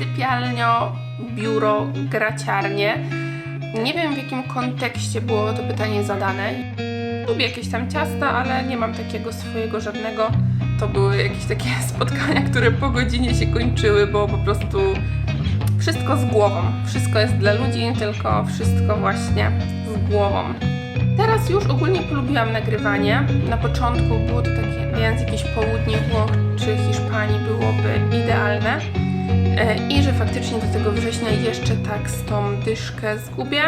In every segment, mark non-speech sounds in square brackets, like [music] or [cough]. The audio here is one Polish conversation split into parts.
sypialnio, biuro, graciarnie. Nie wiem w jakim kontekście było to pytanie zadane. Lubię jakieś tam ciasta, ale nie mam takiego swojego żadnego. To były jakieś takie [laughs] spotkania, które po godzinie się kończyły, bo po prostu wszystko z głową. Wszystko jest dla ludzi, tylko wszystko właśnie z głową. Teraz już ogólnie polubiłam nagrywanie. Na początku było to takie, więc jakieś południe Włoch czy Hiszpanii byłoby idealne. E, I że faktycznie do tego września jeszcze tak z tą dyszkę zgubię.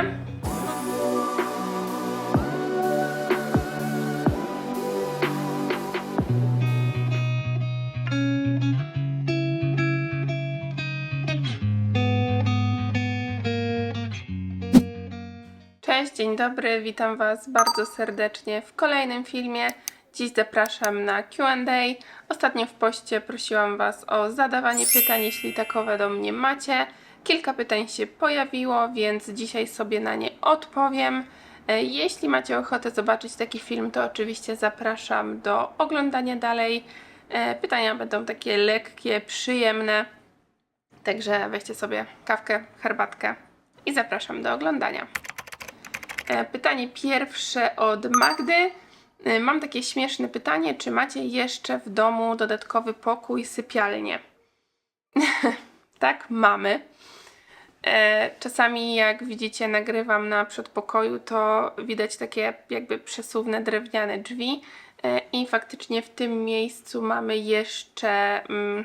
Cześć, dzień dobry, witam Was bardzo serdecznie w kolejnym filmie. Dziś zapraszam na QA. Ostatnio w poście prosiłam Was o zadawanie pytań, jeśli takowe do mnie macie. Kilka pytań się pojawiło, więc dzisiaj sobie na nie odpowiem. E, Jeśli macie ochotę zobaczyć taki film, to oczywiście zapraszam do oglądania dalej. E, Pytania będą takie lekkie, przyjemne. Także weźcie sobie kawkę, herbatkę i zapraszam do oglądania. E, Pytanie pierwsze od Magdy. E, Mam takie śmieszne pytanie, czy macie jeszcze w domu dodatkowy pokój, sypialnię? [laughs] tak, mamy. E, Czasami jak widzicie nagrywam na przedpokoju, to widać takie jakby przesuwne drewniane drzwi E, i faktycznie w tym miejscu mamy jeszcze mm,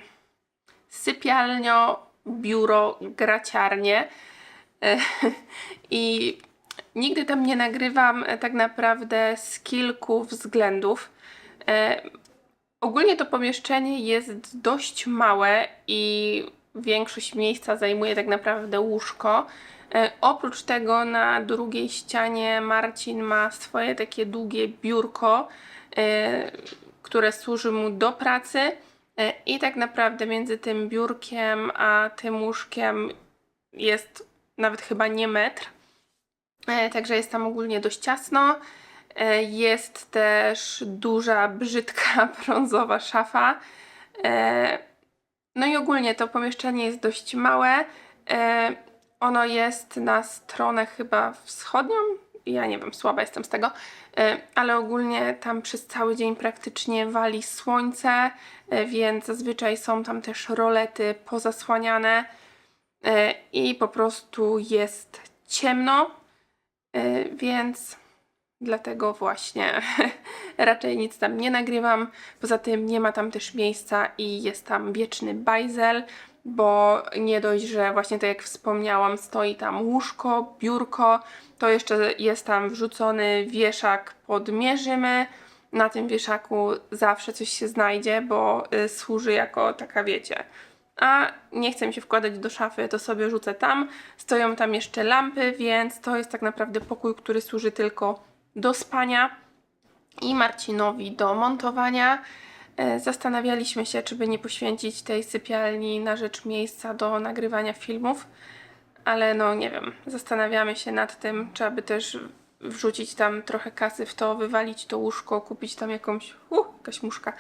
sypialnio, biuro, graciarnię. [laughs] I nigdy tam nie nagrywam e, tak naprawdę z kilku względów. E, ogólnie to pomieszczenie jest dość małe i większość miejsca zajmuje tak naprawdę łóżko. E, oprócz tego na drugiej ścianie Marcin ma swoje takie długie biurko, e, które służy mu do pracy. E, I tak naprawdę między tym biurkiem a tym łóżkiem jest nawet chyba nie metr. E, Także jest tam ogólnie dość ciasno. E, Jest też duża, brzydka, [laughs] brązowa szafa. E, No i ogólnie to pomieszczenie jest dość małe. Ono jest na stronę chyba wschodnią. Ja nie wiem, słaba jestem z tego, ale ogólnie tam przez cały dzień praktycznie wali słońce, więc zazwyczaj są tam też rolety pozasłaniane i po prostu jest ciemno. Y, Więc dlatego właśnie [laughs] raczej nic tam nie nagrywam. Poza tym nie ma tam też miejsca i jest tam wieczny bajzel, bo nie dość, że właśnie tak jak wspomniałam, stoi tam łóżko, biurko, to jeszcze jest tam wrzucony wieszak pod mierzymy. Na tym wieszaku zawsze coś się znajdzie, bo y, służy jako taka, wiecie, a nie chcę mi się wkładać do szafy, to sobie rzucę tam. Stoją tam jeszcze lampy, więc to jest tak naprawdę pokój, który służy tylko do spania i Marcinowi do montowania. E, Zastanawialiśmy się, czy by nie poświęcić tej sypialni na rzecz miejsca do nagrywania filmów, ale no nie wiem, zastanawiamy się nad tym, czy aby też wrzucić tam trochę kasy w to, wywalić to łóżko, kupić tam jakąś, uh, jakaś muszka,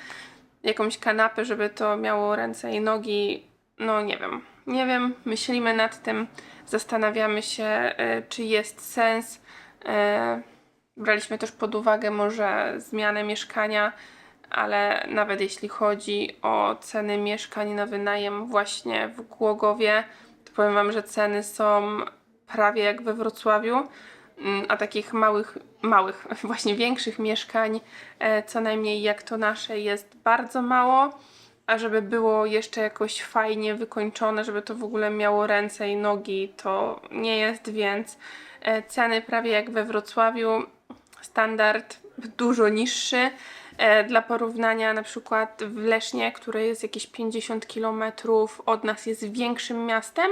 jakąś kanapę, żeby to miało ręce i nogi. No nie wiem. Nie wiem, myślimy nad tym, zastanawiamy się, e, czy jest sens. E, Braliśmy też pod uwagę może zmianę mieszkania, ale nawet jeśli chodzi o ceny mieszkań na wynajem właśnie w Głogowie, to powiem Wam, że ceny są prawie jak we Wrocławiu. Mm, a takich małych, małych, [laughs] właśnie większych mieszkań, e, co najmniej jak to nasze, jest bardzo mało. A żeby było jeszcze jakoś fajnie wykończone, żeby to w ogóle miało ręce i nogi, to nie jest, więc e, ceny prawie jak we Wrocławiu, standard dużo niższy. E, Dla porównania, na przykład w Lesznie, które jest jakieś 50 km od nas, jest większym miastem,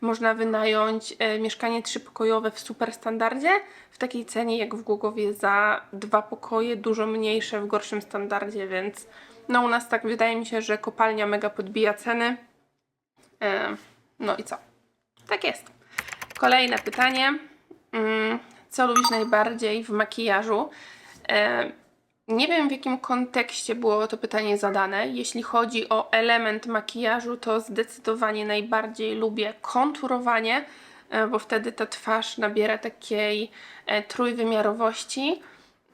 można wynająć e, mieszkanie trzypokojowe w super standardzie w takiej cenie jak w Głogowie za dwa pokoje, dużo mniejsze w gorszym standardzie, więc no u nas tak wydaje mi się, że kopalnia mega podbija ceny. E, no i co? Tak jest. Kolejne pytanie. Mm, Co lubisz najbardziej w makijażu? Nie wiem w jakim kontekście było to pytanie zadane. Jeśli chodzi o element makijażu, to zdecydowanie najbardziej lubię konturowanie, e, bo wtedy ta twarz nabiera takiej e, trójwymiarowości.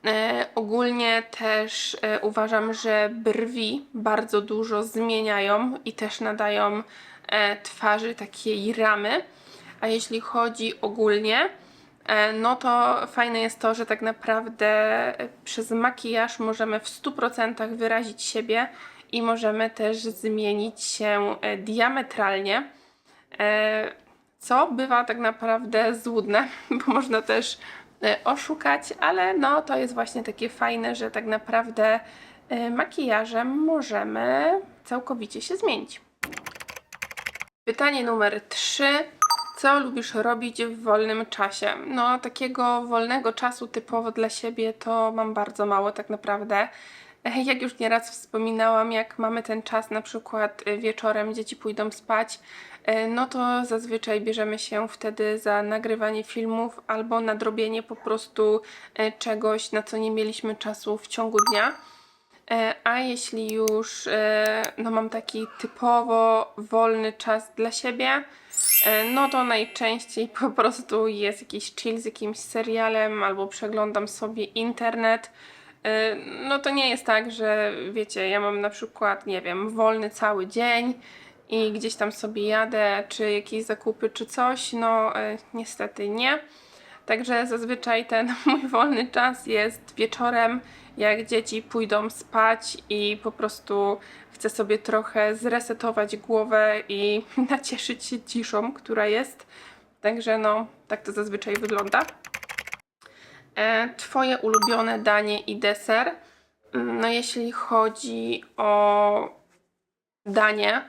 E, ogólnie też uważam, że brwi bardzo dużo zmieniają i też nadają twarzy takiej ramy. A jeśli chodzi ogólnie, no to fajne jest to, że tak naprawdę e, przez makijaż możemy w 100% wyrazić siebie i możemy też zmienić się e, diametralnie. E, co bywa tak naprawdę złudne, [laughs] bo można też e, oszukać, ale no to jest właśnie takie fajne, że tak naprawdę e, makijażem możemy całkowicie się zmienić. Pytanie numer 3. Co lubisz robić w wolnym czasie? No, takiego wolnego czasu typowo dla siebie to mam bardzo mało tak naprawdę. [laughs] Jak już nieraz wspominałam, jak mamy ten czas, na przykład e, wieczorem dzieci pójdą spać, e, no to zazwyczaj bierzemy się wtedy za nagrywanie filmów albo nadrobienie po prostu e, czegoś, na co nie mieliśmy czasu w ciągu dnia. E, A jeśli już no mam taki typowo wolny czas dla siebie, no to najczęściej po prostu jest jakiś chill z jakimś serialem albo przeglądam sobie internet. E, No to nie jest tak, że wiecie, ja mam na przykład, nie wiem, wolny cały dzień i gdzieś tam sobie jadę, czy jakieś zakupy, czy coś. No e, niestety nie. Także zazwyczaj ten [laughs] mój wolny czas jest wieczorem, jak dzieci pójdą spać i po prostu chcę sobie trochę zresetować głowę i [laughs] nacieszyć się ciszą, która jest. Także no, tak to zazwyczaj wygląda. E, twoje ulubione danie i deser. Mm, No jeśli chodzi o danie,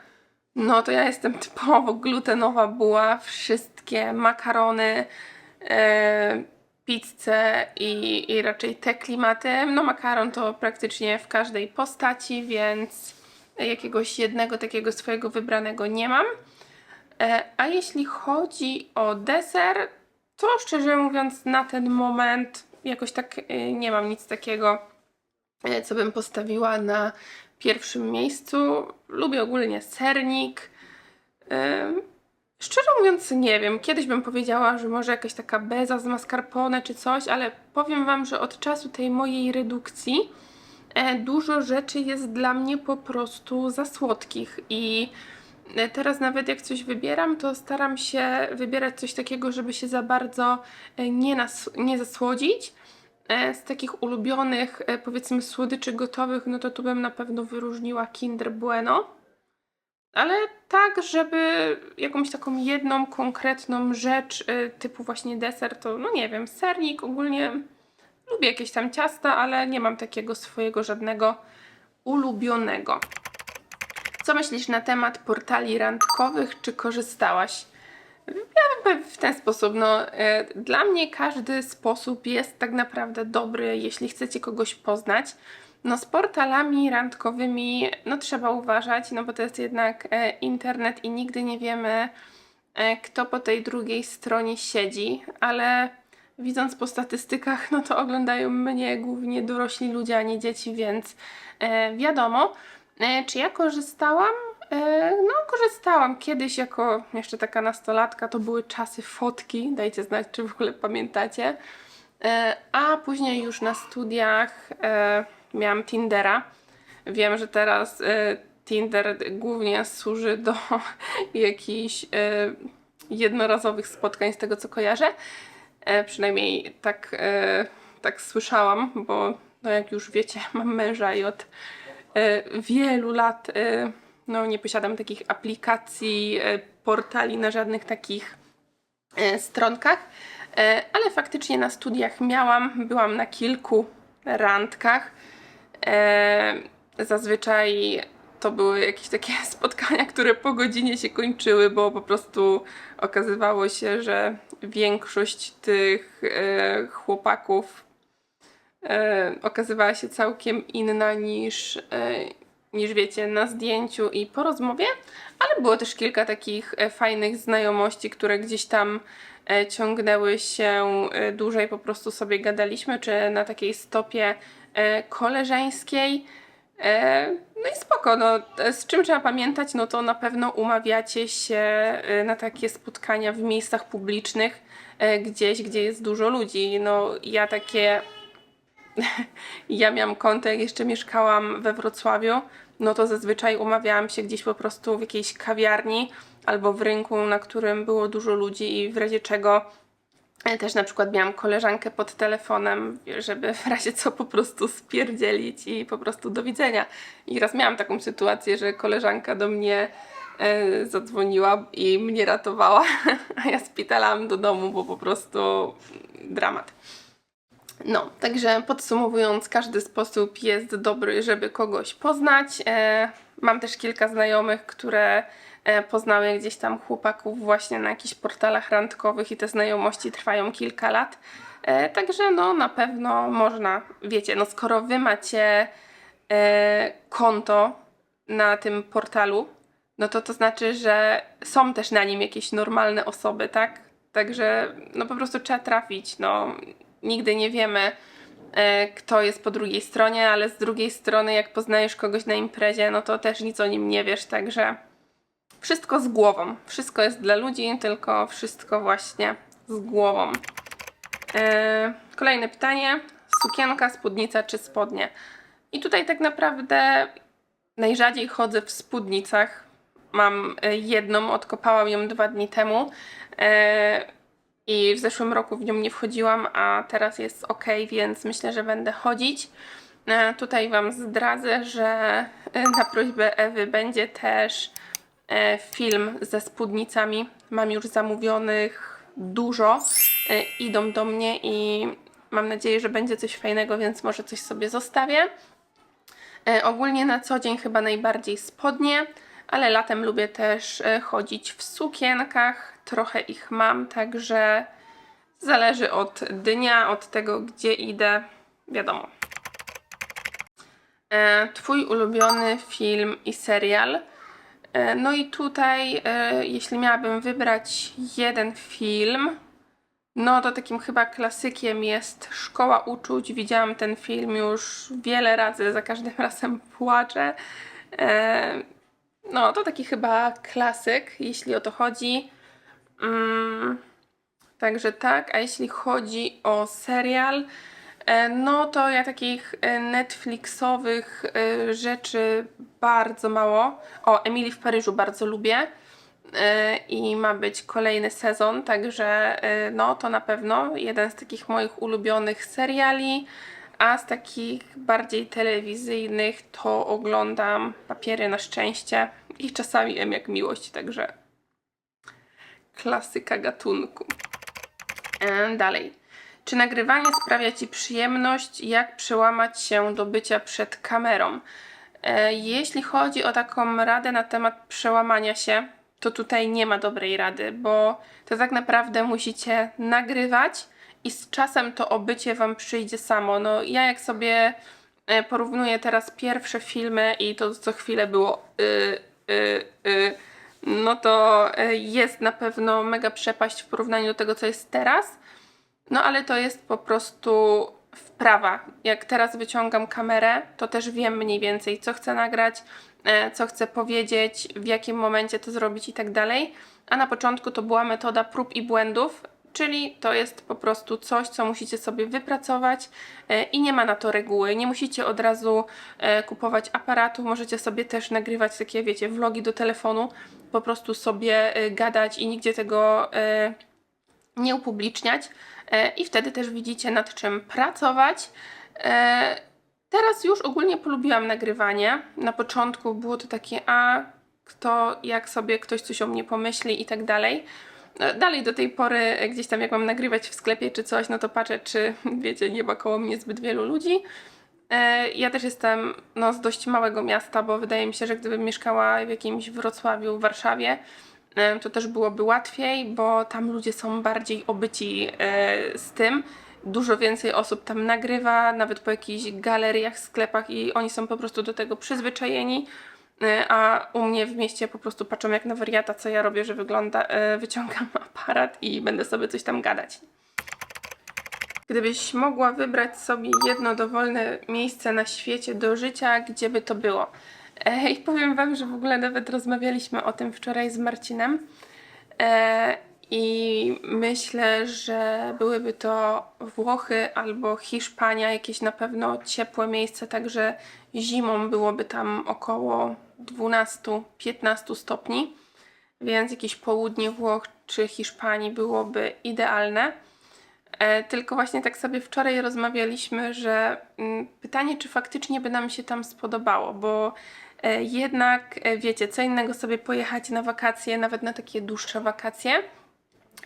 no to ja jestem [laughs] typowo glutenowa buła. Wszystkie makarony, e, pizzę i, i raczej te klimaty. No makaron to praktycznie w każdej postaci, więc jakiegoś jednego takiego swojego wybranego nie mam. E, a jeśli chodzi o deser, to szczerze mówiąc na ten moment jakoś tak e, nie mam nic takiego, e, co bym postawiła na pierwszym miejscu. Lubię ogólnie sernik. Szczerze mówiąc, nie wiem. Kiedyś bym powiedziała, że może jakaś taka beza z mascarpone czy coś, ale powiem Wam, że od czasu tej mojej redukcji dużo rzeczy jest dla mnie po prostu za słodkich i e, teraz nawet jak coś wybieram, to staram się wybierać coś takiego, żeby się za bardzo e, nie, nas, nie zasłodzić. E, Z takich ulubionych, e, powiedzmy, słodyczy gotowych, no to tu bym na pewno wyróżniła Kinder Bueno. Ale tak, żeby jakąś taką jedną konkretną rzecz, typu właśnie deser, to no nie wiem, sernik ogólnie lubię jakieś tam ciasta, ale nie mam takiego swojego żadnego ulubionego. Co myślisz na temat portali randkowych? Czy korzystałaś? Ja w ten sposób, no e, dla mnie każdy sposób jest tak naprawdę dobry, jeśli chcecie kogoś poznać. No z portalami randkowymi, no trzeba uważać, no bo to jest jednak e, internet i nigdy nie wiemy, e, kto po tej drugiej stronie siedzi, ale widząc po statystykach, no to oglądają mnie głównie dorośli ludzie, a nie dzieci, więc e, wiadomo. E, czy ja korzystałam? E, no, korzystałam kiedyś jako jeszcze taka nastolatka, to były czasy fotki, dajcie znać, czy w ogóle pamiętacie. E, a później już na studiach e, miałam Tindera. Wiem, że teraz e, Tinder głównie służy do [laughs] jakichś e, jednorazowych spotkań, z tego co kojarzę. E, przynajmniej tak, e, tak słyszałam, bo no jak już wiecie, [laughs] mam męża i od e, wielu lat no, nie posiadam takich aplikacji, portali na żadnych takich stronkach, ale faktycznie na studiach miałam, byłam na kilku randkach. Zazwyczaj to były jakieś takie [laughs] spotkania, które po godzinie się kończyły, bo po prostu okazywało się, że większość tych e, chłopaków e, okazywała się całkiem inna niż, e, niż wiecie, na zdjęciu i po rozmowie, ale było też kilka takich fajnych znajomości, które gdzieś tam ciągnęły się dłużej, po prostu sobie gadaliśmy, czy na takiej stopie koleżeńskiej. E, no i spoko, no, z czym trzeba pamiętać, no to na pewno umawiacie się e, na takie spotkania w miejscach publicznych, e, gdzieś, gdzie jest dużo ludzi. No ja takie [laughs] ja miałam konto, jak jeszcze mieszkałam we Wrocławiu, no to zazwyczaj umawiałam się gdzieś po prostu w jakiejś kawiarni albo w rynku, na którym było dużo ludzi i w razie czego też na przykład miałam koleżankę pod telefonem, żeby w razie co po prostu spierdzielić i po prostu do widzenia. I raz miałam taką sytuację, że koleżanka do mnie e, zadzwoniła i mnie ratowała, [laughs] a ja spitalałam do domu, bo po prostu dramat. No, także podsumowując, każdy sposób jest dobry, żeby kogoś poznać. E, mam też kilka znajomych, które poznały gdzieś tam chłopaków właśnie na jakichś portalach randkowych i te znajomości trwają kilka lat. E, także no na pewno można, wiecie, no skoro wy macie e, konto na tym portalu, no to to znaczy, że są też na nim jakieś normalne osoby, tak? Także no po prostu trzeba trafić, no nigdy nie wiemy, e, kto jest po drugiej stronie, ale z drugiej strony, jak poznajesz kogoś na imprezie, no to też nic o nim nie wiesz, także wszystko z głową. Wszystko jest dla ludzi, tylko wszystko właśnie z głową. E, kolejne pytanie. Sukienka, spódnica czy spodnie? I tutaj tak naprawdę najrzadziej chodzę w spódnicach. Mam e, jedną, odkopałam ją dwa dni temu. E, i w zeszłym roku w nią nie wchodziłam, a teraz jest ok, więc myślę, że będę chodzić. Tutaj Wam zdradzę, że na prośbę Ewy będzie też film ze spódnicami. Mam już zamówionych dużo. E, Idą do mnie i mam nadzieję, że będzie coś fajnego, więc może coś sobie zostawię. E, Ogólnie na co dzień chyba najbardziej spodnie, ale latem lubię też e, chodzić w sukienkach. Trochę ich mam, także zależy od dnia, od tego, gdzie idę. Wiadomo. E, Twój ulubiony film i serial. E, No i tutaj, e, jeśli miałabym wybrać jeden film, no to takim chyba klasykiem jest Szkoła Uczuć. Widziałam ten film już wiele razy, za każdym [laughs] razem płaczę. E, No to taki chyba klasyk, jeśli o to chodzi. Mm, Także tak, a jeśli chodzi o serial, no to ja takich e, Netflixowych e, rzeczy bardzo mało. O, Emily w Paryżu bardzo lubię e, i ma być kolejny sezon, także e, no to na pewno jeden z takich moich ulubionych seriali. A z takich bardziej telewizyjnych to oglądam Papiery na szczęście i czasami M jak miłość, także klasyka gatunku. E, Dalej. Czy nagrywanie sprawia Ci przyjemność? Jak przełamać się do bycia przed kamerą? E, Jeśli chodzi o taką radę na temat przełamania się, to tutaj nie ma dobrej rady, bo to tak naprawdę musicie nagrywać i z czasem to obycie Wam przyjdzie samo. No ja jak sobie e, porównuję teraz pierwsze filmy i to co chwilę było y, y, y, no to e, jest na pewno mega przepaść w porównaniu do tego, co jest teraz. No ale to jest po prostu wprawa. Jak teraz wyciągam kamerę, to też wiem mniej więcej, co chcę nagrać, e, co chcę powiedzieć, w jakim momencie to zrobić i tak dalej. A na początku to była metoda prób i błędów, czyli to jest po prostu coś, co musicie sobie wypracować e, i nie ma na to reguły. Nie musicie od razu e, kupować aparatu, możecie sobie też nagrywać takie, wiecie, vlogi do telefonu, po prostu sobie gadać i nigdzie tego nie upubliczniać i wtedy też widzicie nad czym pracować. E, Teraz już ogólnie polubiłam nagrywanie. Na początku było to takie, a kto, jak sobie ktoś coś o mnie pomyśli i tak dalej. E, Dalej do tej pory e, gdzieś tam jak mam nagrywać w sklepie czy coś, no to patrzę, czy [laughs] wiecie, nie ma koło mnie zbyt wielu ludzi. E, Ja też jestem no, z dość małego miasta, bo wydaje mi się, że gdybym mieszkała w jakimś Wrocławiu, Warszawie, e, to też byłoby łatwiej, bo tam ludzie są bardziej obyci e, z tym. Dużo więcej osób tam nagrywa, nawet po jakichś galeriach, sklepach i oni są po prostu do tego przyzwyczajeni. E, A u mnie w mieście po prostu patrzą jak na wariata, co ja robię, że wygląda, e, wyciągam [laughs] aparat i będę sobie coś tam gadać. Gdybyś mogła wybrać sobie jedno dowolne miejsce na świecie do życia, gdzie by to było? E, I powiem Wam, że w ogóle nawet rozmawialiśmy o tym wczoraj z Marcinem. E, I myślę, że byłyby to Włochy albo Hiszpania, jakieś na pewno ciepłe miejsce, także zimą byłoby tam około 12-15 stopni, więc jakieś południe Włoch czy Hiszpanii byłoby idealne. E, tylko właśnie tak sobie wczoraj rozmawialiśmy, że mm, pytanie, czy faktycznie by nam się tam spodobało, bo jednak e, wiecie, co innego sobie pojechać na wakacje, nawet na takie dłuższe wakacje,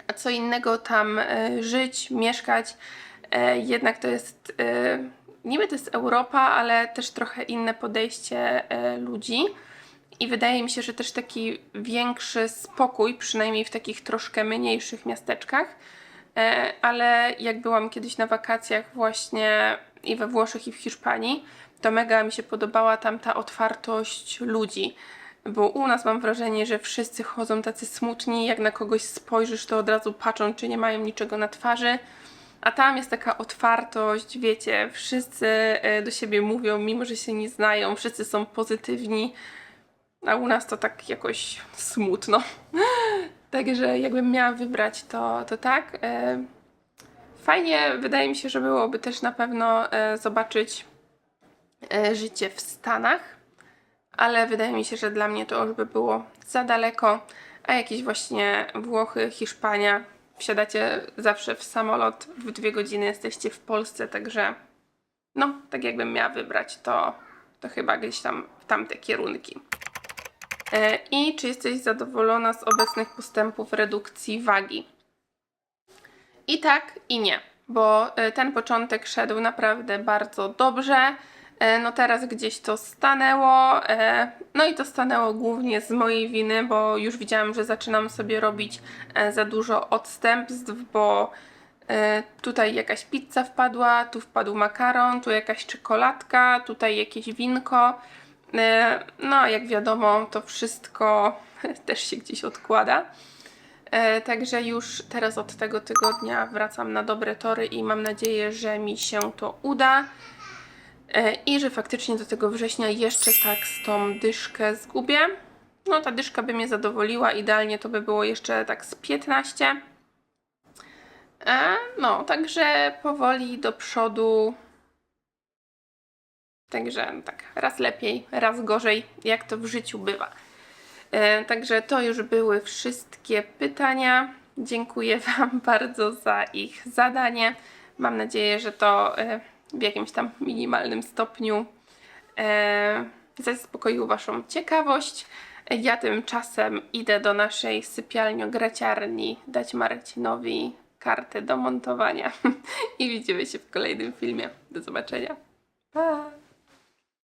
a co innego tam e, żyć, mieszkać. E, jednak to jest, e, niby to jest Europa, ale też trochę inne podejście e, ludzi. I wydaje mi się, że też taki większy spokój, przynajmniej w takich troszkę mniejszych miasteczkach. E, ale jak byłam kiedyś na wakacjach właśnie i we Włoszech i w Hiszpanii, to mega mi się podobała tam ta otwartość ludzi. Bo u nas mam wrażenie, że wszyscy chodzą tacy smutni, jak na kogoś spojrzysz, to od razu patrzą, czy nie mają niczego na twarzy. A tam jest taka otwartość, wiecie, wszyscy e, do siebie mówią, mimo że się nie znają, wszyscy są pozytywni. A u nas to tak jakoś smutno. [laughs] Także jakbym miała wybrać, to, to tak. E, Fajnie, wydaje mi się, że byłoby też na pewno e, zobaczyć życie w Stanach, ale wydaje mi się, że dla mnie to już by było za daleko, a jakieś właśnie Włochy, Hiszpania, wsiadacie zawsze w samolot, w dwie godziny jesteście w Polsce, także no, tak jakbym miała wybrać, to, to chyba gdzieś tam w tamte kierunki. E, I czy jesteś zadowolona z obecnych postępów redukcji wagi? I tak, i nie, bo e, ten początek szedł naprawdę bardzo dobrze. E, No teraz gdzieś to stanęło. e, No i to stanęło głównie z mojej winy, bo już widziałam, że zaczynam sobie robić e, za dużo odstępstw, bo tutaj jakaś pizza wpadła, tu wpadł makaron, tu jakaś czekoladka, tutaj jakieś winko. No, jak wiadomo, to wszystko [laughs] też się gdzieś odkłada. Także już teraz od tego tygodnia wracam na dobre tory i mam nadzieję, że mi się to uda. E, I że faktycznie do tego września jeszcze tak z tą dyszkę zgubię. No ta dyszka by mnie zadowoliła, idealnie to by było jeszcze tak z 15. E, No, także powoli do przodu. Także tak, raz lepiej, raz gorzej, jak to w życiu bywa. E, Także to już były wszystkie pytania. Dziękuję [laughs] Wam bardzo za ich zadanie. Mam nadzieję, że to w jakimś tam minimalnym stopniu e, zaspokoił Waszą ciekawość. Ja tymczasem idę do naszej sypialnio-graciarni dać Marcinowi kartę do montowania [laughs] i widzimy się w kolejnym filmie. Do zobaczenia. Pa!